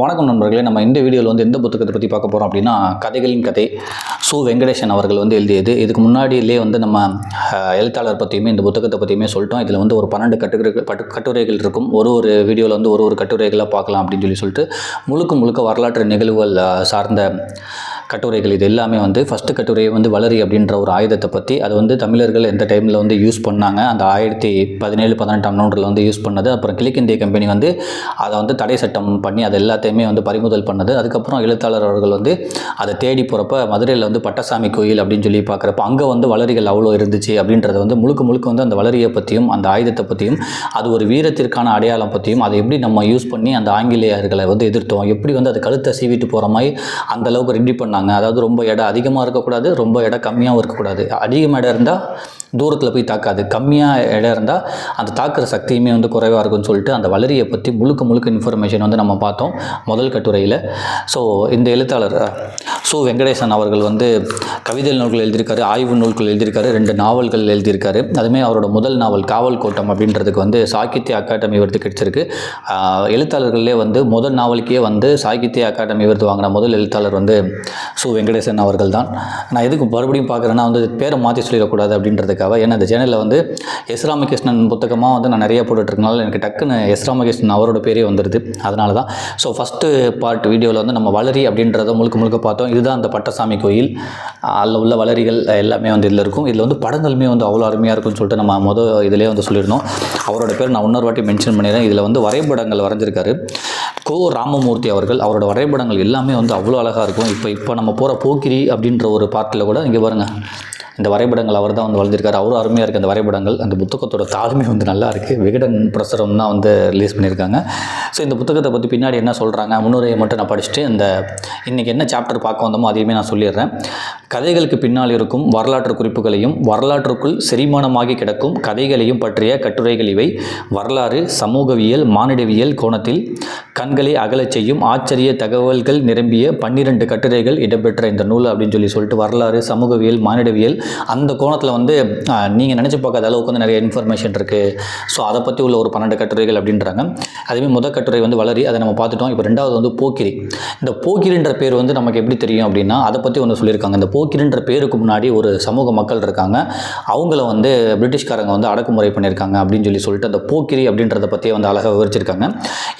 வணக்கம் நண்பர்களே நம்ம இந்த வீடியோவில் வந்து எந்த புத்தகத்தை பற்றி பார்க்க போகிறோம் அப்படின்னா கதைகளின் கதை. சு. வெங்கடேசன் அவர்கள் வந்து எழுதியது. இதுக்கு முன்னாடியிலே வந்து நம்ம எழுத்தாளர் பற்றியுமே இந்த புத்தகத்தை பற்றியுமே சொல்லிட்டோம். இதில் வந்து ஒரு பன்னெண்டு கட்டுரை பட்டு கட்டுரைகள் இருக்கும். ஒரு ஒரு வீடியோவில் வந்து ஒரு ஒரு கட்டுரைகளாக பார்க்கலாம் அப்படின்னு சொல்லி சொல்லிட்டு முழுக்க முழுக்க வரலாற்று நிகழ்வுகள் சார்ந்த கட்டுரைகள் இது எல்லாமே வந்து ஃபஸ்ட்டு கட்டுரை வந்து வளரி அப்படின்ற ஒரு ஆயுதத்தை பற்றி அது வந்து தமிழர்கள் எந்த டைமில் வந்து யூஸ் பண்ணாங்க அந்த ஆயிரத்தி பதினேழு பதினெட்டாம் நூற்றில் வந்து யூஸ் பண்ணது அப்புறம் கிழக்கிந்திய கம்பெனி வந்து அதை வந்து தடை சட்டம் பண்ணி அது எல்லாத்தையுமே வந்து பறிமுதல் பண்ணது. அதுக்கப்புறம் எழுத்தாளர் அவர்கள் வந்து அதை தேடி போகிறப்ப மதுரையில் வந்து பட்டசாமி கோயில் அப்படின்னு சொல்லி பார்க்குறப்ப அங்கே வந்து வளரிகள் அவ்வளோ இருந்துச்சு அப்படின்றத வந்து முழுக்க முழுக்க வந்து அந்த வளரியை பற்றியும் அந்த ஆயுதத்தை பற்றியும் அது ஒரு வீரத்திற்கான அடையாளம் பற்றியும் அதை எப்படி நம்ம யூஸ் பண்ணி அந்த ஆங்கிலேயர்களை வந்து எதிர்த்தோம் எப்படி வந்து அது கழுத்தை சீவிட்டு போகிற மாதிரி அந்த அளவுக்கு ரெடி பண்ணாங்க அதாவது ரொம்ப இடம் அதிகமாக இருக்கக்கூடாது ரொம்ப இடம் கம்மியாகவும் இருக்கக்கூடாது. அதிகமாக இடம் இருந்தால் தூரத்தில் போய் தாக்காது. கம்மியாக இடம் இருந்தால் அந்த தாக்குற சக்தியுமே வந்து குறைவாக இருக்கும்னு சொல்லிட்டு அந்த வளரியை பற்றி முழுக்க முழுக்க இன்ஃபர்மேஷன் வந்து நம்ம பார்த்தோம் முதல் கட்டுரையில். ஸோ இந்த எழுத்தாளர் சு. வெங்கடேசன் அவர்கள் வந்து கவிதை நூல்கள் எழுதியிருக்காரு ஆய்வு நூல்கள் எழுதியிருக்காரு ரெண்டு நாவல்கள் எழுதியிருக்காரு. அதுமே அவரோட முதல் நாவல் காவல் கோட்டம் அப்படின்றதுக்கு வந்து சாகித்ய அகாடமி விருது கிடைச்சிருக்கு. எழுத்தாளர்களே வந்து முதல் நாவலுக்கே வந்து சாகித்ய அகாடமி விருது வாங்கின முதல் எழுத்தாளர் வந்து சு. வெங்கடேசன் அவர்கள் தான் நான் எதுக்கு மறுபடியும் பார்க்குறேன்னா வந்து பேரை மாற்றி சொல்லிடக்கூடாது அப்படின்றதுக்கு அப்படின்றதுக்காக ஏன்னா இந்த சேனலில் வந்து எஸ். ராமகிருஷ்ணன் புத்தகமாக வந்து நான் நிறைய போட்டுட்ருக்கனால எனக்கு டக்குன்னு எஸ். ராமகிருஷ்ணன் அவரோட பேரே வந்துடுது அதனால தான் ஸோ ஃபஸ்ட்டு பார்ட் வீடியோவில் வந்து நம்ம வளரி அப்படின்றத முழுக்க முழுக்க பார்த்தோம். இதுதான் அந்த பட்டசாமி கோயில். அதில் உள்ள வளரிகள் எல்லாமே வந்து இதில் இருக்கும். இதில் வந்து படங்களுமே வந்து அவ்வளோ அருமையாக இருக்கும்னு சொல்லிட்டு நம்ம மொதல் இதிலே வந்து சொல்லியிருந்தோம். அவரோட பேர் நான் இன்னொரு வாட்டி மென்ஷன் பண்ணிடுறேன். இதில் வந்து வரைபடங்கள் வரைஞ்சிருக்காரு. கோ. ராமமூர்த்தி அவர்கள். அவரோட வரைபடங்கள் எல்லாமே வந்து அவ்வளோ அழகாக இருக்கும். இப்போ இப்போ நம்ம போகிற போக்கிரி அப்படின்ற ஒரு பாட்டில் கூட இங்கே பாருங்கள் இந்த வரைபடங்கள் அவர் தான் வந்து வளர்ந்துருக்காரு அவரும் அருமையாக இருக்குது அந்த வரைபடங்கள். அந்த புத்தகத்தோட தாழ்மை வந்து நல்லா இருக்குது விகடன் பிரசுரம் தான் வந்து ரிலீஸ் பண்ணியிருக்காங்க. ஸோ இந்த புத்தகத்தை பற்றி பின்னாடி என்ன சொல்கிறாங்க முன்னுரையை மட்டும் நான் படிச்சுட்டு இந்த இன்றைக்கி என்ன சாப்டர் பார்க்க வந்தோமோ அதையுமே நான் சொல்லிடுறேன். கதைகளுக்கு பின்னால் இருக்கும் வரலாற்று குறிப்புகளையும் வரலாற்றுக்குள் செரிமானமாகி கிடக்கும் கதைகளையும் பற்றிய கட்டுரைகள் இவை. வரலாறு சமூகவியல் மானிடவியல் கோணத்தில் கண்களை அகலச் செய்யும் ஆச்சரிய தகவல்கள் நிரம்பிய பன்னிரண்டு கட்டுரைகள் இடம்பெற்ற இந்த நூல் அப்படின்னு சொல்லி சொல்லிட்டு வரலாறு சமூகவியல் மானிடவியல் அந்த கோணத்தில் வந்து நீங்கள் நினச்சி பார்க்காத அளவுக்கு வந்து நிறைய இன்ஃபர்மேஷன் இருக்குது ஸோ அதை பற்றி உள்ள ஒரு பன்னெண்டு கட்டுரைகள் அப்படின்றாங்க. அதுவே முதல் கட்டுரை வந்து வளரி அதை நம்ம பார்த்துட்டோம். இப்போ ரெண்டாவது வந்து போக்கிரி. இந்த போக்கிரின்ற பேர் வந்து நமக்கு எப்படி தெரியும் அப்படின்னா அதை பற்றி ஒன்று சொல்லியிருக்காங்க. இந்த போக்கிரின்ற பேருக்கு முன்னாடி ஒரு சமூக மக்கள் இருக்காங்க. அவங்கள வந்து பிரிட்டிஷ்காரங்க வந்து அடக்குமுறை பண்ணியிருக்காங்க அப்படின்னு சொல்லி சொல்லிட்டு அந்த போக்கிரி அப்படின்றத பற்றி வந்து அழகாக விவரிச்சிருக்காங்க.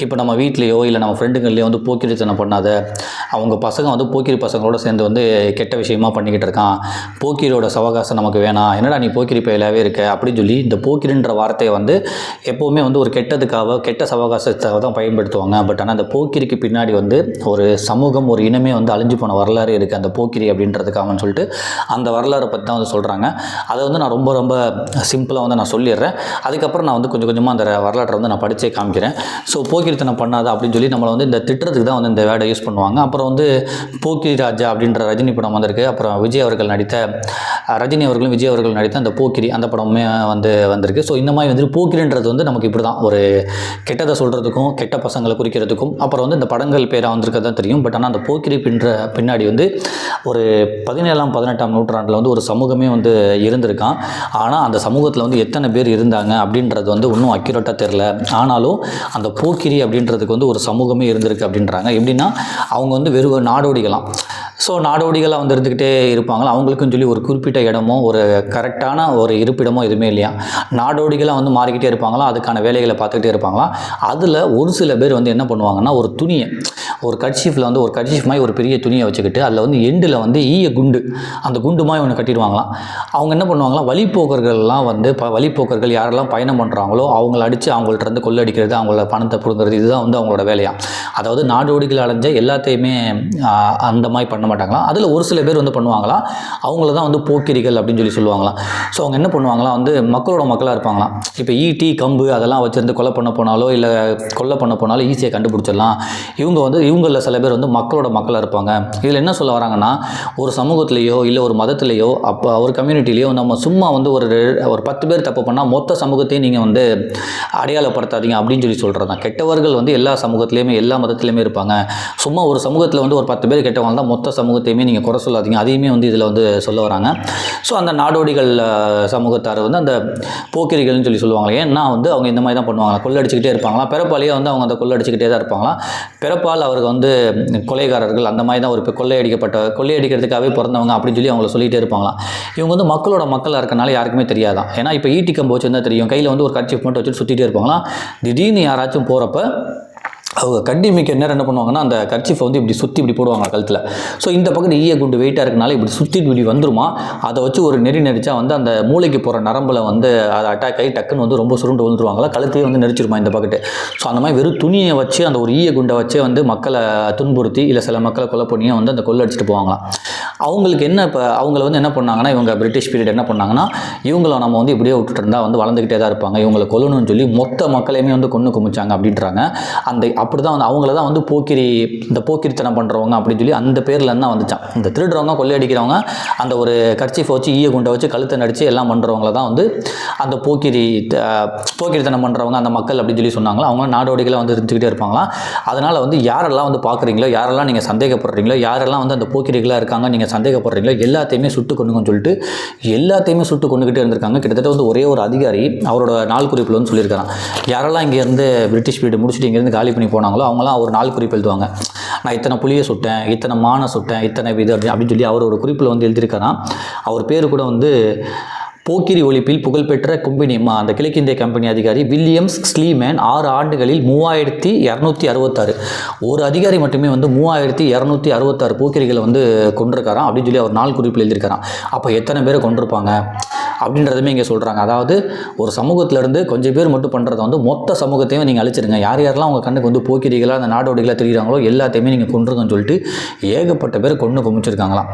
இப்போ நம்ம வீட்டில் வீட்லேயோ இல்லை நம்ம ஃப்ரெண்டுங்கள்லேயோ வந்து போக்கிரித்தனம் பண்ணாத அவங்க பசங்க வந்து போக்கிரி பசங்களோட சேர்ந்து வந்து கெட்ட விஷயமா பண்ணிக்கிட்டு இருக்கான். போக்கிரியோட சவகாசம் நமக்கு வேணாம். என்னடா நீ போக்கிரி பயிலாகவே இருக்க? அப்படின்னு சொல்லி இந்த போக்கிரின்ற வார்த்தையை வந்து எப்போவுமே வந்து ஒரு கெட்டதுக்காக கெட்ட சவகாசத்துக்காக தான் பயன்படுத்துவாங்க. பட் ஆனால் அந்த போக்கிரிக்கு பின்னாடி வந்து ஒரு சமூகம் ஒரு இனமே வந்து அழிஞ்சு போன வரலாறு இருக்குது அந்த போக்கிரி அப்படின்றதுக்காகன்னு சொல்லிட்டு அந்த வரலாறை பற்றி தான் வந்து சொல்கிறாங்க அதை வந்து நான் ரொம்ப ரொம்ப சிம்பிளாக வந்து நான் சொல்லிடுறேன். அதுக்கப்புறம் நான் வந்து கொஞ்சம் கொஞ்சமாக அந்த வரலாற்றை வந்து நான் படித்தே காமிக்கிறேன். ஸோ போக்கிரித்தனம் பண்ணாதா அப்படின்னு சொல்லி நம்மளை வந்து இந்த திட்டுறதுக்கு தான் வந்து இந்த வேர்டை யூஸ் பண்ணுவாங்க. அப்புறம் வந்து போக்கிரி ராஜா அப்படின்ற ரஜினி படம் வந்திருக்கு. அப்புறம் விஜய் அவர்கள் நடித்த ரஜினி அவர்களும் விஜய் அவர்கள் நடித்த அந்த போக்கிரி அந்த படமுமே வந்து வந்திருக்கு. ஸோ இந்த மாதிரி வந்து போக்கிரின்றது வந்து நமக்கு இப்படி தான் ஒரு கெட்டதை சொல்கிறதுக்கும் கெட்ட பசங்களை குறிக்கிறதுக்கும் அப்புறம் வந்து இந்த படங்கள் பேராக வந்திருக்கிறது தான் தெரியும். பட் ஆனால் அந்த போக்கிரி பின்ற பின்னாடி வந்து ஒரு பதினேழாம் பதினெட்டாம் நூற்றாண்டில் வந்து ஒரு சமூகமே வந்து இருந்திருக்கான் ஆனால் அந்த சமூகத்தில் வந்து எத்தனை பேர் இருந்தாங்க அப்படின்றது வந்து இன்னும் அக்யூரேட்டாக தெரில ஆனாலும் அந்த போக்கிரி அப்படின்றதுக்கு வந்து ஒரு சமூகமே இருந்திருக்கு அப்படின்றாங்க. எப்படின்னா அவங்க வந்து வெறும் நாடோடிகளாம். ஸோ நாடோடிகளாக வந்து இருந்துக்கிட்டே இருப்பாங்களா? அவங்களுக்குன்னு சொல்லி ஒரு குறிப்பிட்ட இடமோ ஒரு கரெக்டான ஒரு இருப்பிடமோ எதுவுமே இல்லையா? நாடோடிகளாக வந்து மாறிக்கிட்டே இருப்பாங்களா? அதுக்கான வேலைகளை பார்த்துக்கிட்டே இருப்பாங்களா? அதில் ஒரு சில பேர் வந்து என்ன பண்ணுவாங்கன்னா ஒரு துணியை ஒரு கட்சிஃபில் வந்து ஒரு கட்சிஃப் மாதிரி ஒரு பெரிய துணியை வச்சுக்கிட்டு அதில் வந்து எண்டில் வந்து ஈய குண்டு அந்த குண்டு மாதிரி ஒன்று கட்டிடுவாங்களாம் அவங்க என்ன பண்ணுவாங்களாம் வழிப்போக்கர்கள்லாம் வந்து ப வழிப்போக்கர்கள் யாரெல்லாம் பயணம் பண்ணுறாங்களோ அவங்கள அடித்து அவங்கள்ட்ட இருந்து கொள்ளடிக்கிறது அவங்கள பணத்தை பிடுங்கிறது இதுதான் வந்து அவங்களோட வேலையாக அதாவது நாடோடிகள் அடைஞ்ச எல்லாத்தையுமே அந்த மாதிரி பண்ண மாட்டாங்களாம். அதில் ஒரு சில பேர் வந்து பண்ணுவாங்களாம். அவங்கள தான் வந்து போக்கிரிகள் அப்படின்னு சொல்லி சொல்லுவாங்களாம். ஸோ அவங்க என்ன பண்ணுவாங்களாம்? வந்து மக்களோட மக்களாக இருப்பாங்களாம். இப்போ ஈட்டி கம்பு அதெல்லாம் வச்சுருந்து கொலை பண்ண போனாலோ இல்லை கொலை பண்ண போனாலோ ஈஸியாக கண்டுபிடிச்சிடலாம். இவங்க வந்து இவங்களில் சில பேர் வந்து மக்களோட மக்களாக இருப்பாங்க. இதில் என்ன சொல்ல வராங்கன்னா ஒரு சமூகத்திலேயோ இல்லை ஒரு மதத்திலேயோ அப்போ ஒரு கம்யூனிட்டிலேயோ நம்ம சும்மா வந்து ஒரு ஒரு பத்து பேர் தப்பு பண்ணால் மொத்த சமூகத்தையும் நீங்கள் வந்து அடையாளப்படுத்தாதீங்க அப்படின்னு சொல்லி சொல்கிறது தான் கெட்டவர்கள் வந்து எல்லா சமூகத்துலேயுமே எல்லா மதத்துலேயுமே இருப்பாங்க. சும்மா ஒரு சமூகத்தில் வந்து ஒரு பத்து பேர் கெட்டவங்க தான் மொத்த சமூகத்தையுமே நீங்கள் குறை சொல்லாதீங்க. அதையுமே வந்து இதில் வந்து சொல்ல வராங்க. ஸோ அந்த நாடோடிகள் சமூகத்தார் வந்து அந்த போக்கிரிகள்னு சொல்லி சொல்லுவாங்க ஏன்னா வந்து அவங்க இந்த மாதிரி தான் பண்ணுவாங்க. கொள்ளடிச்சிக்கிட்டே இருப்பாங்களா பிறப்பாலேயே வந்து அவங்க அந்த கொள்ளடிச்சிக்கிட்டே தான் இருப்பாங்களா பிறப்பால் அவருக்கு வந்து கொலைகாரர்கள் அந்த மாதிரி தான் ஒரு கொள்ளையடிக்கப்பட்ட கொள்ளையடிக்கிறதுக்காகவே பிறந்தவங்க அப்படின்னு சொல்லி அவங்கள சொல்லிகிட்டே இருப்பாங்களாம். இவங்க வந்து மக்களோட மக்களாக இருக்கனால யாருக்குமே தெரியாதான். ஏன்னா இப்போ ஈட்டி கம்பு வச்சுருந்தா தெரியும். கையில் வந்து ஒரு கட்சி மட்டும் வச்சுட்டு சுற்றிட்டே இருப்பாங்களாம். திடீர்னு யாராச்சும் போகிறப்ப அவங்க கண்டி மிக்க நேரம் என்ன பண்ணுவாங்கன்னா அந்த கர்ச்சிஃபை வந்து இப்படி சுற்றி இப்படி போடுவாங்க கழுத்தில். ஸோ இந்த பக்கம் ஈய குண்டு வெயிட்டாக இருக்கனால இப்படி சுற்றி இப்படி வந்துருமா? அதை வச்சு ஒரு நெறி நெரிச்சா வந்து அந்த மூளைக்கு போகிற நரம்பில் வந்து அதை அட்டாக் ஆகி டக்குன்னு வந்து ரொம்ப சுருண்டு விழுந்துருவாங்களா? கழுத்தையே வந்து நெரிச்சிருமா இந்த பக்கத்து? ஸோ அந்த மாதிரி வெறும் துணியை வச்சு அந்த ஒரு ஈய குண்டை வச்சே வந்து மக்களை துன்புறுத்தி இல்லை சில மக்களை கொலை பண்ணியே வந்து அந்த கொள்ளை அடிச்சுட்டு போவாங்களாம். அவங்களுக்கு என்ன இப்போ அவங்கள வந்து என்ன பண்ணாங்கன்னா இவங்க பிரிட்டிஷ் பீரியட் என்ன பண்ணாங்கன்னா இவங்கள நம்ம வந்து இப்படியே விட்டுட்டு இருந்தால் வந்து வளர்ந்துக்கிட்டே தான் இருப்பாங்க. இவங்களை கொல்லணும்னு சொல்லி மொத்த மக்களையுமே வந்து கொன்று குமிச்சாங்க அப்படின்றாங்க. அந்த அப்படி தான் வந்து அவங்கள தான் வந்து போக்கிரி இந்த போக்கிரித்தனம் பண்ணுறவங்க அப்படின்னு சொல்லி அந்த பேரில் தான் வந்துச்சான். இந்த திருடுறவங்க கொள்ளையடிக்கிறவங்க அந்த ஒரு கர்ச்சிஃப் வச்சு ஈய குண்டை வச்சு கழுத்தை நடித்து எல்லாம் பண்ணுறவங்கள தான் வந்து அந்த போக்கிரி போக்கிரித்தனம் பண்ணுறவங்க அந்த மக்கள் அப்படின்னு சொல்லி சொன்னாங்களா? அவங்க நாடோடிகளை வந்து இருந்துக்கிட்டே இருப்பாங்களாம் அதனால் வந்து யாரெல்லாம் வந்து பார்க்குறீங்களோ யாரெல்லாம் நீங்கள் சந்தேகப்படுறீங்களோ யாரெல்லாம் வந்து அந்த போக்கிரிகளாக இருக்காங்க நீங்கள் சந்தேகப்படுறீங்களோ எல்லாத்தையுமே சுட்டு கொண்டுங்கன்னு சொல்லிட்டு எல்லாத்தையுமே சுட்டு கொண்டுக்கிட்டே இருந்திருக்காங்க. கிட்டத்தட்ட வந்து ஒரே ஒரு அதிகாரி அவரோட நாள் குறிப்பில் வந்து சொல்லியிருக்காராம். யாரெல்லாம் இங்கேருந்து பிரிட்டிஷ் பீரியட் முடிச்சுட்டு இங்கேருந்து காலி பண்ணி போனாங்களோ அவங்களாம் ஒரு நாள் குறிப்பு எழுதுவாங்க. நான் இத்தனை புளியை சுட்டேன் இத்தனை மானை சுட்டேன் இத்தனை இது அப்படி அப்படின்னு சொல்லி அவரோட குறிப்பில் வந்து எழுதியிருக்காராம். அவர் பேர் கூட வந்து போக்கிரி ஒழிப்பில் புகழ்பெற்ற கம்பெனி மா அந்த கிழக்கிந்திய கம்பெனி அதிகாரி வில்லியம்ஸ் ஸ்லீமேன் ஆறு ஆண்டுகளில் மூவாயிரத்தி இரநூத்தி அறுபத்தாறு. ஒரு அதிகாரி மட்டுமே வந்து மூவாயிரத்தி இரநூத்தி அறுபத்தாறு போக்கிரிகளை வந்து கொண்டிருக்காராம் அப்படின்னு சொல்லி அவர் நாள் குறிப்பில் எழுதியிருக்காராம். அப்போ எத்தனை பேரை கொண்டிருப்பாங்க? அப்படின்றதுமே இங்கே சொல்கிறாங்க அதாவது ஒரு சமூகத்திலேருந்து கொஞ்சம் பேர் மட்டும் பண்ணுறத வந்து மொத்த சமூகத்தையும் நீங்கள் அழிச்சிருங்க. யார் யாரெல்லாம் உங்கள் கண்ணுக்கு வந்து போக்கிரிகளாக அந்த நாடோடிகளாக தெரியுறாங்களோ எல்லாத்தையுமே நீங்கள் கொண்டுருங்கன்னு சொல்லிட்டு ஏகப்பட்ட பேர் கொண்டு குமிச்சிருக்காங்களாம்.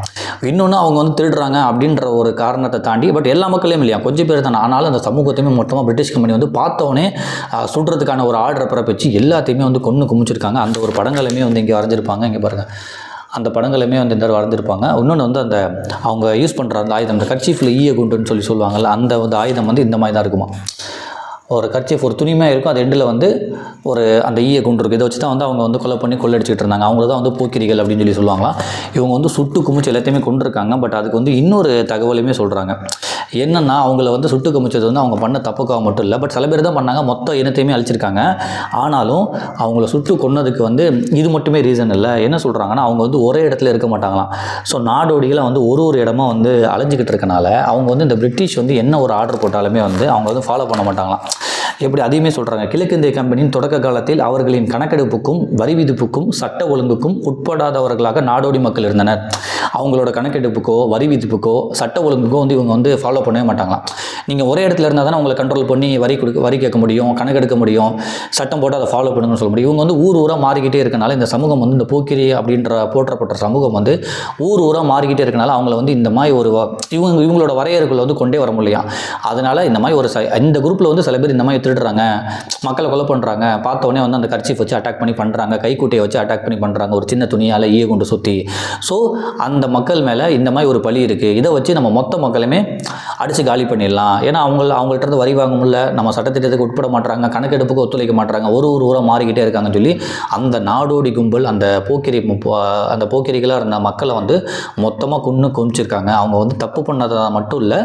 இன்னொன்று அவங்க வந்து திருடுறாங்க அப்படின்ற ஒரு காரணத்தை தாண்டி பட் எல்லா மக்களையும் இல்லையா? கொஞ்சம் பேர் தானே. ஆனாலும் அந்த சமூகத்தையுமே மொத்தமாக பிரிட்டிஷ் கம்பெனி வந்து பார்த்தோன்னே சுடுறதுக்கான ஒரு ஆர்டரை பிறப்பிச்சு எல்லாத்தையுமே வந்து கொன்று குமிச்சிருக்காங்க. அந்த ஒரு படங்களுமே வந்து இங்கே வரைஞ்சிருப்பாங்க. இங்கே பாருங்கள் அந்த படங்களுமே வந்து இந்த வளர்ந்துருப்பாங்க. இன்னொன்று வந்து அந்த அவங்க யூஸ் பண்ணுற அந்த ஆயுதம் இந்த கர்ச்சீஃபில் ஈய குண்டுன்னு சொல்லி சொல்லுவாங்கல்ல அந்த வந்து ஆயுதம் வந்து இந்த மாதிரி தான் இருக்குமா? ஒரு கர்ச்சீஃப் ஒரு துணிமையாக இருக்கும் அது எண்டில் வந்து ஒரு அந்த ஈய குண்டு இருக்குது இதை வச்சு தான் வந்து அவங்க வந்து கொலை பண்ணி கொள்ளடிச்சிட்டு இருந்தாங்க. அவங்கள தான் வந்து போக்கிரிகள் அப்படின்னு சொல்லி சொல்லுவாங்களாம். இவங்க வந்து சுட்டு குமிச்சு எல்லாத்தையுமே கொண்டிருக்காங்க பட் அதுக்கு வந்து இன்னொரு தகவலுமே சொல்கிறாங்க என்னென்னா அவங்கள வந்து சுட்டு கமிச்சது வந்து அவங்க பண்ண தப்புக்காக மட்டும் இல்லை. பட் சில பேர் தான் பண்ணாங்க. மொத்த இனத்தையுமே அழிச்சிருக்காங்க. ஆனாலும் அவங்கள சுட்டு கொன்னதுக்கு வந்து இது மட்டுமே ரீசன் இல்லை. என்ன சொல்கிறாங்கன்னா அவங்க வந்து ஒரே இடத்துல இருக்க மாட்டாங்களாம். ஸோ நாடோடிகளை வந்து ஒரு ஒரு இடமா வந்து அலைஞ்சிக்கிட்டு இருக்கனால அவங்க வந்து இந்த பிரிட்டிஷ் வந்து என்ன ஒரு ஆர்டர் போட்டாலுமே வந்து அவங்க வந்து ஃபாலோ பண்ண மாட்டாங்களாம். எப்படி அதையுமே சொல்கிறாங்க கிழக்கிந்திய கம்பெனியின் தொடக்க காலத்தில் அவர்களின் கணக்கெடுப்புக்கும் வரி விதிப்புக்கும் சட்ட ஒழுங்குக்கும் உட்படாதவர்களாக நாடோடி மக்கள் இருந்தனர். அவங்களோட கணக்கெடுப்புக்கோ வரி விதிப்புக்கோ சட்ட ஒழுங்குக்கோ வந்து இவங்க வந்து ஃபாலோ பண்ணவே மாட்டாங்களாம் நீங்கள் ஒரே இடத்துல இருந்தால் தானே உங்களை கண்ட்ரோல் பண்ணி வரி கொடுக்க வரி கேட்க முடியும் கணக்கெடுக்க முடியும் சட்டம் போட்டு அதை ஃபாலோ பண்ணுங்கன்னு சொல்ல முடியும். இவங்க வந்து ஊர் ஊராக மாறிக்கிட்டே இருக்கனால இந்த சமூகம் வந்து இந்த போக்கிரி அப்படின்ற போற்றப்பட்ட சமூகம் வந்து ஊர் ஊராக மாறிக்கிட்டே இருக்கனால அவங்கள வந்து இந்த மாதிரி ஒரு வ- இவங்க இவங்களோட வரையறுக்குள்ள வந்து கொண்டே வர முடியலையா? அதனால் இந்த மாதிரி ஒரு ச இந்த குரூப்பில் வந்து சில பேர் இந்த மாதிரி திருடுறாங்க. மக்களை கொலை பண்ணுறாங்க பார்த்த வந்து அந்த கர்ச்சீஃப் வச்சு அட்டாக் பண்ணி பண்ணுறாங்க கைக்குட்டையை வச்சு அட்டாக் பண்ணி பண்ணுறாங்க ஒரு சின்ன துணியால் ஈய கொண்டு சுற்றி ஸோ அந்த மக்கள் மேலே இந்த மாதிரி ஒரு பழி இருக்குது இதை வச்சு நம்ம மொத்த மக்களுமே அடித்து காலி பண்ணிடலாம். ஏன்னா அவங்க அவங்கள்ட்ட இருந்து வரி வாங்க முடியல. நம்ம சட்டத்திட்டத்துக்கு உட்பட மாட்டுறாங்க. கணக்கெடுப்புக்கு ஒத்துழைக்க மாட்டுறாங்க. ஒரு ஒரு ஊராக மாறிக்கிட்டே இருக்காங்கன்னு சொல்லி அந்த நாடோடி கும்பல் அந்த போக்கிரி அந்த போக்கிரிகளாக இருந்த மக்களை வந்து மொத்தமாக கொன்று கொமிச்சிருக்காங்க அவங்க வந்து தப்பு பண்ணதை மட்டும் இல்லை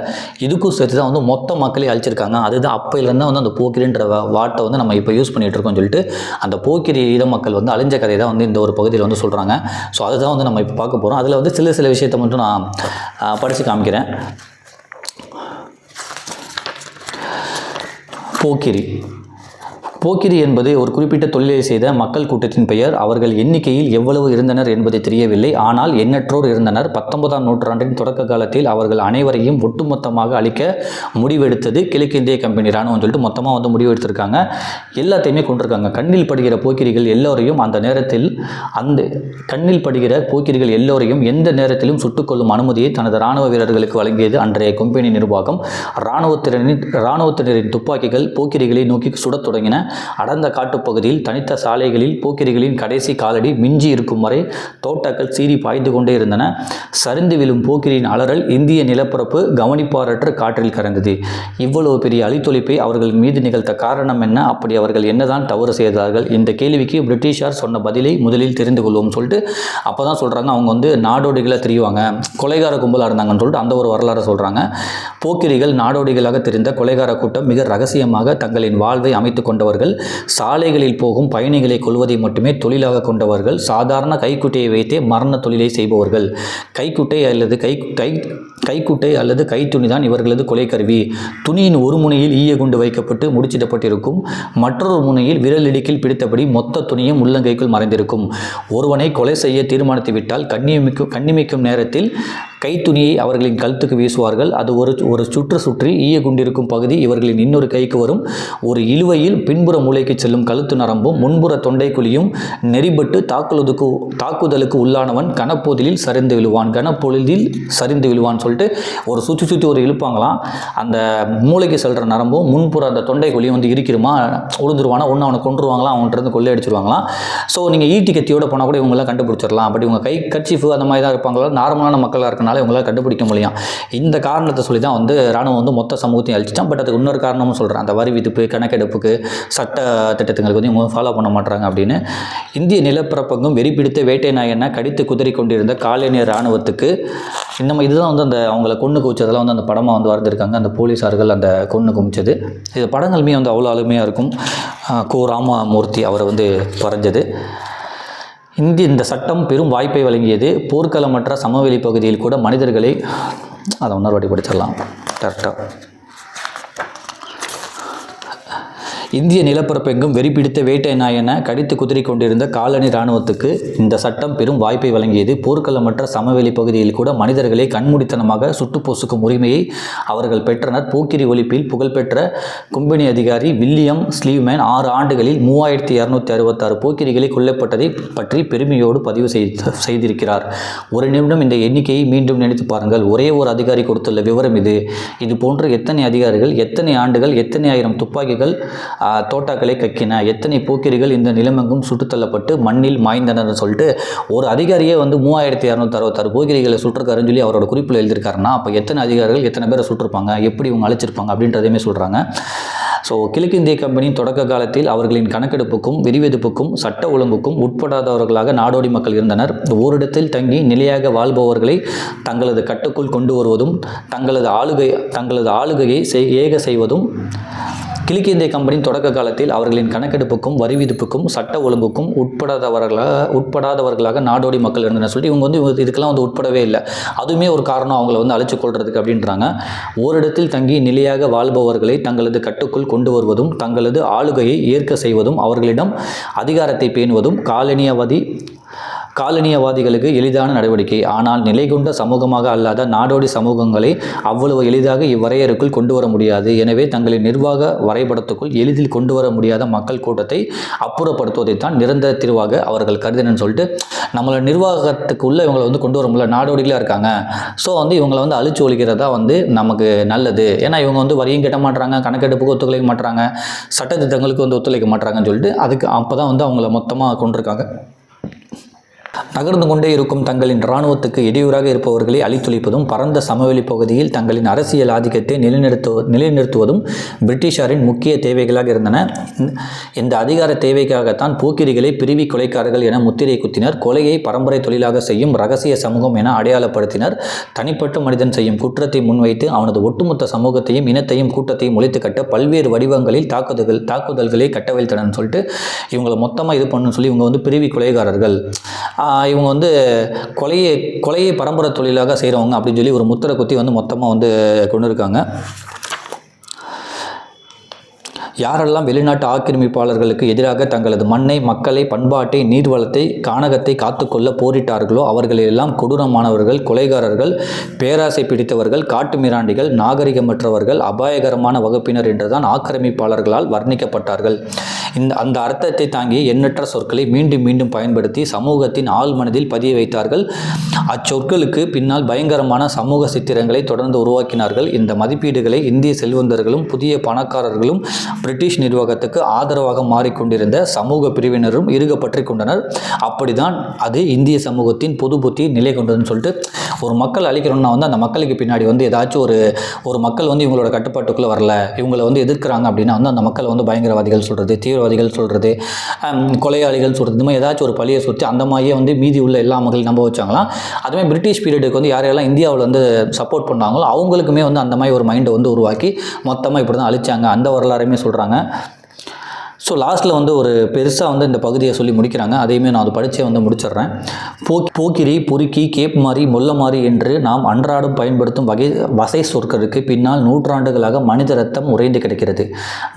இதுக்கும் சேர்த்து தான் வந்து மொத்த மக்களையும் அழிச்சிருக்காங்க. அதுதான் அப்போலேருந்து வந்து அந்த போக்கிரின்ற வா- வார்த்தை வந்து நம்ம இப்போ யூஸ் பண்ணிகிட்டு இருக்கோம்னு சொல்லிட்டு அந்த போக்கிரி இன மக்கள் வந்து அழிஞ்ச கதை தான் வந்து இந்த ஒரு பகுதியில் வந்து சொல்கிறாங்க ஸோ அதுதான் வந்து நம்ம இப்போ பார்க்க போகிறோம் அதில் வந்து சில சில விஷயத்தை மட்டும் நான் படித்து காமிக்கிறேன். போக்கிரி. போக்கிரி என்பது ஒரு குறிப்பிட்ட தொழிலை செய்த மக்கள் கூட்டத்தின் பெயர். அவர்கள் எண்ணிக்கையில் எவ்வளவு இருந்தனர் என்பது தெரியவில்லை. ஆனால் எண்ணற்றோர் இருந்தனர். பத்தொன்பதாம் நூற்றாண்டின் தொடக்க காலத்தில் அவர்கள் அனைவரையும் ஒட்டுமொத்தமாக அழிக்க முடிவெடுத்தது கிழக்கிந்திய கம்பெனி ராணுவம் சொல்லிட்டு மொத்தமாக வந்து முடிவெடுத்திருக்காங்க. எல்லாத்தையுமே கொண்டிருக்காங்க. கண்ணில் படுகிற போக்கிரிகள் எல்லோரையும் அந்த நேரத்தில் அந்த கண்ணில் படுகிற போக்கிரிகள் எல்லோரையும் எந்த நேரத்திலும் சுட்டுக்கொள்ளும் அனுமதியை தனது ராணுவ வீரர்களுக்கு வழங்கியது அன்றைய கம்பெனி நிர்வாகம். இராணுவத்தினரின் இராணுவத்தினரின் துப்பாக்கிகள் போக்கிரிகளை நோக்கி சுடத் தொடங்கின. அடர்ந்த காட்டுப்பகுதியில் தனித்த சாலைகளில் போக்கிரிகளின் கடைசி காலடி மிஞ்சி இருக்கும் வரை தோட்டாக்கள் சீறி பாய்ந்து கொண்டே இருந்தன. சரிந்து விழும் போக்கிரியின் அலறல் இந்திய நிலப்பரப்பு கவனிப்பாரற்ற காற்றில் கரைந்தது. இவ்வளவு பெரிய அழித்தொழிப்பை அவர்கள் மீது நிகழ்த்த காரணம் என்ன? அப்படி அவர்கள் என்னதான் தவறு செய்தார்கள்? இந்த கேள்விக்கு பிரிட்டிஷார் சொன்ன பதிலை முதலில் தெரிந்து கொள்வோம் சொல்லிட்டு அப்போ தான் சொல்கிறாங்க அவங்க வந்து நாடோடிகளாக தெரிவாங்க. கொலைகார கும்பலாக இருந்தாங்கன்னு சொல்லிட்டு அந்த ஒரு வரலாறு சொல்கிறாங்க போக்கிரிகள் நாடோடிகளாக தெரிந்த கொலைகார கூட்டம் மிக ரகசியமாக தங்களின் வாழ்வை அமைத்துக் கொண்டவர்கள் கொண்டவர்கள் சாலைகளில் போகும் பயணிகளை கொள்வதை மட்டுமே தொழிலாக கொண்டவர்கள் சாதாரண கைக்குட்டையை வைத்தே மரண தொழிலை செய்பவர்கள். கைக்குட்டை அல்லது கை கை கைக்குட்டை அல்லது கைத்துணி தான் இவர்களது கொலைக்கருவி. துணியின் ஒரு முனையில் ஈய குண்டு வைக்கப்பட்டு முடிச்சிடப்பட்டிருக்கும். மற்றொரு முனையில் விரலிடுக்கில் பிடித்தபடி மொத்த துணியும் உள்ளங்கைக்குள் மறைந்திருக்கும். ஒருவனை கொலை செய்ய தீர்மானித்து விட்டால் கண்ணியமிக்கும் கண்ணிமிக்கும் நேரத்தில் கைத்துணியை அவர்களின் கழுத்துக்கு வீசுவார்கள். அது ஒரு ஒரு சுற்று சுற்றி ஈய குண்டிருக்கும் பகுதி இவர்களின் இன்னொரு கைக்கு வரும். ஒரு இழுவையில் பின்புற மூளைக்கு செல்லும் கழுத்து நரம்பும் முன்புற தொண்டைக்குழியும் நெறிபட்டு தாக்குதலுக்கு தாக்குதலுக்கு உள்ளானவன் கனப்பொதிலில் சரிந்து விழுவான். கனப்பொழுதில் சரிந்து விழுவான் சொல்லிட்டு ஒரு சுற்றி சுற்றி ஒரு இழுப்பாங்களாம். அந்த மூளைக்கு செல்கிற நரம்பும் முன்புற அந்த தொண்டைக்குழியும் வந்து இருக்கிறுமா உளுந்துருவானா? ஒன்று அவனை கொண்டுருவாங்களாம் அவன்கிட்ட கொள்ளை அடிச்சிருவாங்களாம் ஸோ நீங்கள் ஈட்டி கத்தியோட போனால் கூட இவங்களாம் கண்டுபிடிச்சிடலாம். பட் இவங்க கை கட்சிஃபு அந்த மாதிரி தான் இருப்பாங்களா? நார்மலான மக்களாக இருக்கனால இவங்களால கண்டுபிடிக்க முடியும். இந்த காரணத்தை சொல்லி தான் வந்து ராணுவம் வந்து மொத்த சமூகத்தையும் அழிச்சிட்டான் பட் அதுக்கு இன்னொரு காரணமும் சொல்கிறேன் அந்த வரி விதிப்பு கணக்கெடுப்புக்கு சட்ட திட்டத்துங்களுக்கு வந்து இவங்க ஃபாலோ பண்ண மாட்டாங்க அப்படின்னு. இந்திய நிலப்பரப்பங்கும் வெறிபிடித்த வேட்டை நாயனை கடித்து குதிரை கொண்டிருந்த காலனிய ராணுவத்துக்கு இன்னும் இதுதான் வந்து அந்த அவங்கள கொண்டு குவிச்சதெல்லாம் வந்து அந்த படமாக வந்து வரைஞ்சிருக்காங்க. அந்த போலீஸார்கள் அந்த கொண்டு குமிச்சது இது படங்களுமே வந்து அவ்வளோ அருமையாக இருக்கும். கோ ராமமூர்த்தி அவரை வந்து வரைஞ்சது. இந்திய இந்த சட்டம் பெரும் வாய்ப்பை வழங்கியது போர்க்களமற்ற சமவெளி பகுதியில் கூட மனிதர்களை அதை இன்னொரு வாட்டி படிச்சிடலாம். கரெக்டாக இந்திய நிலப்பரப்பெங்கும் வெறிப்பிடித்த வேட்டை நாயென கடித்து குதிரை கொண்டிருந்த காலனி இராணுவத்துக்கு இந்த சட்டம் பெரும் வாய்ப்பை வழங்கியது. போர்க்களமற்ற சமவெளி பகுதியில் கூட மனிதர்களை கண்மூடித்தனமாக சுட்டுப்போசுக்கும் உரிமையை அவர்கள் பெற்றனர். போக்கிரி ஒழிப்பில் புகழ்பெற்ற கும்பெனி அதிகாரி வில்லியம் ஸ்லீவ்மேன் ஆறு ஆண்டுகளில் மூவாயிரத்தி இரநூத்தி அறுபத்தாறு போக்கிரிகளை கொல்லப்பட்டதை பற்றி பெருமையோடு பதிவு செய்திருக்கிறார். ஒரு நிமிடம் இந்த எண்ணிக்கையை மீண்டும் நினைத்து பாருங்கள். ஒரே ஒரு அதிகாரி கொடுத்துள்ள விவரம் இது. இது போன்ற எத்தனை அதிகாரிகள் எத்தனை ஆண்டுகள் எத்தனை ஆயிரம் துப்பாக்கிகள் தோட்டாக்களை கக்கின. எத்தனை போக்கிரிகள் இந்த நிலமெங்கும் சுட்டுத்தள்ளப்பட்டு மண்ணில் மாய்ந்தனர்னு சொல்லிட்டு ஒரு அதிகாரியே வந்து மூவாயிரத்தி இரநூத்தி அறுபத்தாறு போக்கிரிகளை சுட்டிருக்காருன்னு சொல்லி அவரோட குறிப்பில் எழுதியிருக்காருன்னா அப்போ எத்தனை அதிகாரிகள் எத்தனை பேரை சுட்டிருப்பாங்க எப்படி இவங்க அழைச்சிருப்பாங்க அப்படின்றதையுமே சொல்கிறாங்க ஸோ கிழக்கிந்திய கம்பெனியின் தொடக்க காலத்தில் அவர்களின் கணக்கெடுப்புக்கும் விரிவெடுப்புக்கும் சட்ட ஒழுங்குக்கும் உட்படாதவர்களாக நாடோடி மக்கள் இருந்தனர். ஓரிடத்தில் தங்கி நிலையாக வாழ்பவர்களை தங்களது கட்டுக்குள் கொண்டு வருவதும் தங்களது ஆளுகை தங்களது ஆளுகையை செய் ஏக செய்வதும் கிழக்கிந்திய கம்பெனியின் தொடக்க காலத்தில் அவர்களின் கணக்கெடுப்புக்கும் வரி விதிப்புக்கும் சட்ட ஒழுங்குக்கும் உட்படாதவர்களாக உட்படாதவர்களாக நாடோடி மக்கள் இருந்தனர். சொல்லிட்டு இவங்க வந்து இதுக்கெல்லாம் வந்து உட்படவே இல்லை. அதுவுமே ஒரு காரணம் அவங்கள வந்து அழைச்சு கொள்றதுக்கு அப்படின்றாங்க. ஓரிடத்தில் தங்கி நிலையாக வாழ்பவர்களை தங்களது கட்டுக்குள் கொண்டு வருவதும் தங்களது ஆளுகையை ஏற்க செய்வதும் அவர்களிடம் அதிகாரத்தை பேணுவதும் காலனியவதி காலனியவாதிகளுக்கு எளிதான நடவடிக்கை. ஆனால் நிலை கொண்ட சமூகமாக அல்லாத நாடோடி சமூகங்களை அவ்வளவு எளிதாக இவ்வரையறுக்குள் கொண்டு வர முடியாது. எனவே தங்களின் நிர்வாக வரைபடத்துக்குள் எளிதில் கொண்டு வர முடியாத மக்கள் கூட்டத்தை அப்புறப்படுத்துவதைத்தான் நிரந்தர தீர்வாக அவர்கள் கருதினன்னு சொல்லிட்டு நம்மளோட நிர்வாகத்துக்குள்ளே இவங்களை வந்து கொண்டு வர முடியல. நாடோடிகளாக இருக்காங்க. ஸோ வந்து இவங்களை வந்து அழிச்சு ஒழிக்கிறதா வந்து நமக்கு நல்லது. ஏன்னா இவங்க வந்து வரியும் கட்ட மாட்றாங்க கணக்கெடுப்புக்கு ஒத்துழைக்க மாட்றாங்க சட்டத்திட்டங்களுக்கு வந்து ஒத்துழைக்க மாட்டுறாங்கன்னு சொல்லிட்டு அதுக்கு அப்போ தான் வந்து அவங்கள மொத்தமாக கொண்டிருக்காங்க. நகர்ந்து கொண்டே இருக்கும் தங்களின் இராணுவத்துக்கு இடையூறாக இருப்பவர்களை அழித்தொழிப்பதும் பரந்த சமவெளி பகுதியில் தங்களின் அரசியல் ஆதிக்கத்தை நிலைநிறுத்து நிலைநிறுத்துவதும் பிரிட்டிஷாரின் முக்கிய தேவைகளாக இருந்தன. இந்த- இந்த அதிகார தேவைக்காகத்தான் போக்கிரிகளை பிரிவி கொலைக்காரர்கள் என முத்திரை குத்தினர். கொலையை பரம்பரை தொழிலாக செய்யும் ரகசிய சமூகம் என அடையாளப்படுத்தினர். தனிப்பட்ட மனிதன் செய்யும் குற்றத்தை முன்வைத்து அவனது ஒட்டுமொத்த சமூகத்தையும் இனத்தையும் கூட்டத்தையும் ஒழித்து கட்ட பல்வேறு வடிவங்களில் தாக்குதல்கள் தாக்குதல்களை கட்டவிழ்த்தனன்னு சொல்லிட்டு இவங்களை மொத்தமாக இது பண்ணணும்னு சொல்லி இவங்க வந்து பிரிவி கொலைகாரர்கள். இவங்க வந்து கொலையை கொலையை பரம்பரை தொழிலாக செய்கிறவங்க அப்படின்னு சொல்லி ஒரு முத்திரை குத்தி வந்து மொத்தமாக வந்து கொண்டு இருக்காங்க யாரெல்லாம் வெளிநாட்டு ஆக்கிரமிப்பாளர்களுக்கு எதிராக தங்களது மண்ணை மக்களை பண்பாட்டை நீர்வளத்தை கானகத்தை காத்துக்கொள்ள போரிட்டார்களோ அவர்களெல்லாம் கொடூரமானவர்கள் கொலைகாரர்கள் பேராசை பிடித்தவர்கள் காட்டுமிராண்டிகள் நாகரிகமற்றவர்கள் அபாயகரமான வகுப்பினர் என்றுதான் ஆக்கிரமிப்பாளர்களால் வர்ணிக்கப்பட்டார்கள். இந்த அந்த அர்த்தத்தை தாங்கி எண்ணற்ற சொற்களை மீண்டும் மீண்டும் பயன்படுத்தி சமூகத்தின் ஆள் மனதில் பதிய வைத்தார்கள். அச்சொற்களுக்கு பின்னால் பயங்கரமான சமூக சித்திரங்களை தொடர்ந்து உருவாக்கினார்கள். இந்த மதிப்பீடுகளை இந்திய செல்வந்தர்களும் புதிய பணக்காரர்களும் பிரிட்டிஷ் நிர்வாகத்துக்கு ஆதரவாக மாறிக்கொண்டிருந்த சமூக பிரிவினரும் இருக பற்றி கொண்டனர். அப்படிதான் அது இந்திய சமூகத்தின் பொது புத்தி நிலை கொண்டதுன்னு சொல்லிட்டு ஒரு மக்கள் அழிக்கிறோம்னா வந்து அந்த மக்களுக்கு பின்னாடி வந்து ஏதாச்சும் ஒரு ஒரு மக்கள் வந்து இவங்களோட கட்டுப்பாட்டுக்குள்ளே வரல இவங்களை வந்து எதிர்க்கிறாங்க அப்படின்னா வந்து அந்த மக்களை வந்து பயங்கரவாதிகள் சொல்கிறது தீவிரவாதிகள் சொல்கிறது கொலையாளிகள் சொல்கிறது இந்த மாதிரி ஏதாச்சும் ஒரு பழியை சுற்றி அந்த மாதிரியே வந்து மீதி உள்ள எல்லா மக்கள் நம்ப வச்சாங்களாம் அதுமாதிரி பிரிட்டிஷ் பீரியடுக்கு வந்து யாரெல்லாம் இந்தியாவில் வந்து சப்போர்ட் பண்ணாங்களோ அவங்களுக்குமே வந்து அந்த மாதிரி ஒரு மைண்டை வந்து உருவாக்கி மொத்தமாக இப்படி தான் அழிச்சாங்க. அந்த வரலாறுமே சொல்கிறாங்க சொல்கிறாங்க ஸோ லாஸ்ட்டில் வந்து ஒரு பெருசாக வந்து இந்த பகுதியை சொல்லி முடிக்கிறாங்க. அதையுமே நான் அதை படித்தே வந்து முடிச்சிடுறேன். போக்கி போக்கிரி பொறுக்கி கேப் மாறி மொல்ல மாறி என்று நாம் அன்றாடம் பயன்படுத்தும் வகை வசை சொற்களுக்கு பின்னால் நூற்றாண்டுகளாக மனித ரத்தம் உறைந்து கிடக்கிறது.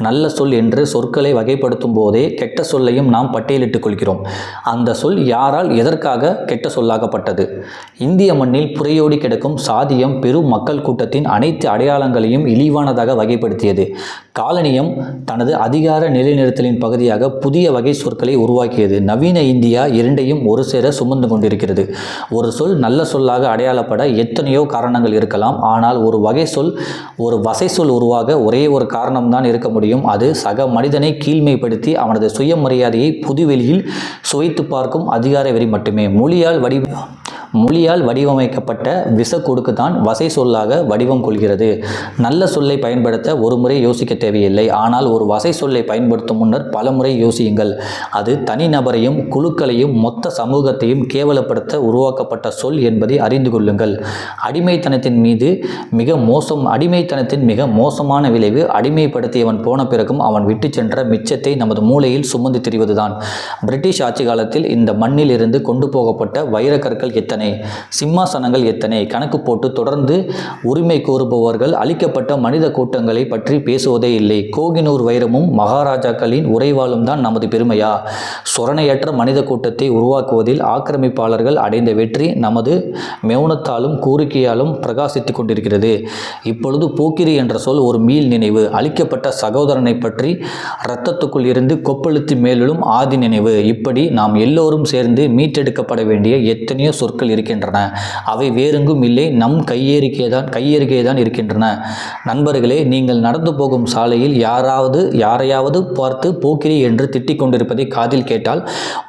நல்ல சொல் என்று சொற்களை வகைப்படுத்தும் போதே கெட்ட சொல்லையும் நாம் பட்டியலிட்டுக் கொள்கிறோம். அந்த சொல் யாரால் எதற்காக கெட்ட சொல்லாகப்பட்டது? இந்திய மண்ணில் புரையோடி கிடக்கும் சாதியம் பெரும் மக்கள் கூட்டத்தின் அனைத்து அடையாளங்களையும் இழிவானதாக வகைப்படுத்தியது. காலனியம் தனது அதிகார நிலைநிறுத்தலின் பகுதியாக புதிய வகை சொற்களை உருவாக்கியது. நவீன இந்தியா இரண்டையும் ஒரு சேர சுமந்து கொண்டிருக்கிறது. ஒரு சொல் நல்ல சொல்லாக அடையாளப்பட எத்தனையோ காரணங்கள் இருக்கலாம். ஆனால் ஒரு வகை சொல் ஒரு வசை சொல் உருவாக ஒரே ஒரு காரணம்தான் இருக்க முடியும். அது சக மனிதனை கீழ்மைப்படுத்தி அவனது சுயமரியாதையை புதுவெளியில் சுவைத்து பார்க்கும் அதிகார வெறி மட்டுமே. மொழியால் வடி மொழியால் வடிவமைக்கப்பட்ட விசக்கொடுக்கு தான் வசை சொல்லாக வடிவம் கொள்கிறது. நல்ல சொல்லை பயன்படுத்த ஒரு முறை யோசிக்க தேவையில்லை. ஆனால் ஒரு வசை சொல்லை பயன்படுத்தும் முன்னர் பல முறை யோசியுங்கள். அது தனிநபரையும் குழுக்களையும் மொத்த சமூகத்தையும் கேவலப்படுத்த உருவாக்கப்பட்ட சொல் என்பதை அறிந்து கொள்ளுங்கள். அடிமைத்தனத்தின் மீது மிக மோசம் அடிமைத்தனத்தின் மிக மோசமான விளைவு அடிமைப்படுத்தியவன் போன பிறகும் அவன் விட்டு சென்ற மிச்சத்தை நமது மூளையில் சுமந்து திரிவதுதான். பிரிட்டிஷ் ஆட்சி காலத்தில் இந்த மண்ணில் இருந்து கொண்டு போகப்பட்ட வைரக்கற்கள் எத்தனை? சிம்மாசனங்கள் எத்தனை? கணக்கு போட்டு தொடர்ந்து உரிமை கோருபவர்கள் அழிக்கப்பட்ட மனித கூட்டங்களை பற்றி பேசுவதே இல்லை. கோகினூர் வைரமும் மகாராஜாக்களின் உறைவாலும் தான் நமது பெருமையா? சொரணையற்ற மனித கூட்டத்தை உருவாக்குவதில் ஆக்கிரமிப்பாளர்கள் அடைந்த வெற்றி நமது மெளனத்தாலும் கோரிக்கையாலும் பிரகாசித்துக் கொண்டிருக்கிறது. இப்பொழுது போக்கிரி என்ற சொல் ஒரு மீள் நினைவு. அழிக்கப்பட்ட சகோதரனை பற்றி இரத்தத்துக்குள் இருந்து கொப்பளித்து மேலும் ஆதி நினைவு. இப்படி நாம் எல்லோரும் சேர்ந்து மீட்டெடுக்கப்பட வேண்டிய எத்தனையோ சொற்கள் இருக்கின்றன. அவை வேறெங்கும் இல்லை நம் கையேறிக்கே தான் கையேறிக்கே தான் இருக்கின்றன. நண்பர்களே நீங்கள் நடந்து போகும் சாலையில் யாராவது யாரையாவது பார்த்து போக்கிரி என்று திட்டிக் கொண்டிருப்பதை காதில் கேட்டால்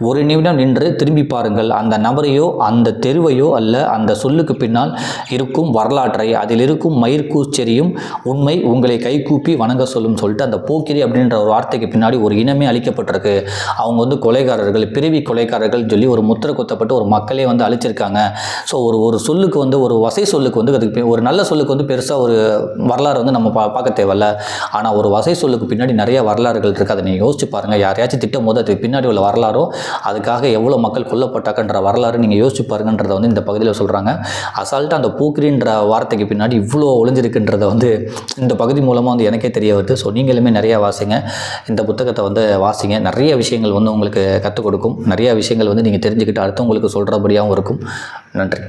ஒரு நிமிடம் நின்று திரும்பி பாருங்கள். அந்த நபரையோ அந்த தெருவையோ அல்ல அந்த சொல்லுக்கு பின்னால் இருக்கும் வரலாற்றை அதில் இருக்கும் மயிர்கூச்செறியும் உண்மை உங்களை கைகூப்பி வணங்க சொல்லும் சொல்லிட்டு அந்த போக்கிரி அப்படின்ற ஒரு வார்த்தைக்கு பின்னாடி ஒரு இனமே அளிக்கப்பட்டிருக்கு அவங்க வந்து கொலைகாரர்கள் பிறவி கொலைகாரர்கள் சொல்லி ஒரு முத்திரை குத்தப்பட்டு ஒரு மக்களே வந்து அழிச்சிருக்காங்க. ஸோ ஒரு ஒரு சொல்லுக்கு வந்து ஒரு வசை சொல்லுக்கு வந்து அதுக்கு ஒரு நல்ல சொல்லுக்கு வந்து பெருசாக ஒரு வரலாறு வந்து நம்ம பா பார்க்க தேவையில்ல. ஆனால் ஒரு வசை சொல்லுக்கு பின்னாடி நிறைய வரலாறுகள் இருக்குது அதை நீங்கள் யோசிச்சு பாருங்கள் யாரையாச்சும் திட்டம் போது அதுக்கு பின்னாடி உள்ள வரலாறோ அதுக்காக எவ்வளோ மக்கள் கொல்லப்பட்டாக்கன்ற வரலாறு நீங்கள் யோசிச்சு பாருங்கன்றதை வந்து இந்த பகுதியில் சொல்கிறாங்க அசால்ட்டாக அந்த பூக்கிரின்ற வார்த்தைக்கு பின்னாடி இவ்வளோ ஒளிஞ்சிருக்குன்றதை வந்து இந்த பகுதி மூலமாக வந்து எனக்கே தெரிய வருது. ஸோ நீங்களுமே நிறையா வாசிங்க. இந்த புத்தகத்தை வந்து வாசிங்க. நிறைய விஷயங்கள் வந்து உங்களுக்கு கற்றுக் கொடுக்கும். நிறைய விஷயங்கள் வந்து நீங்கள் தெரிஞ்சுக்கிட்டு அடுத்தவங்களுக்கு சொல்கிறபடியாகவும் இருக்கும். நன்றி.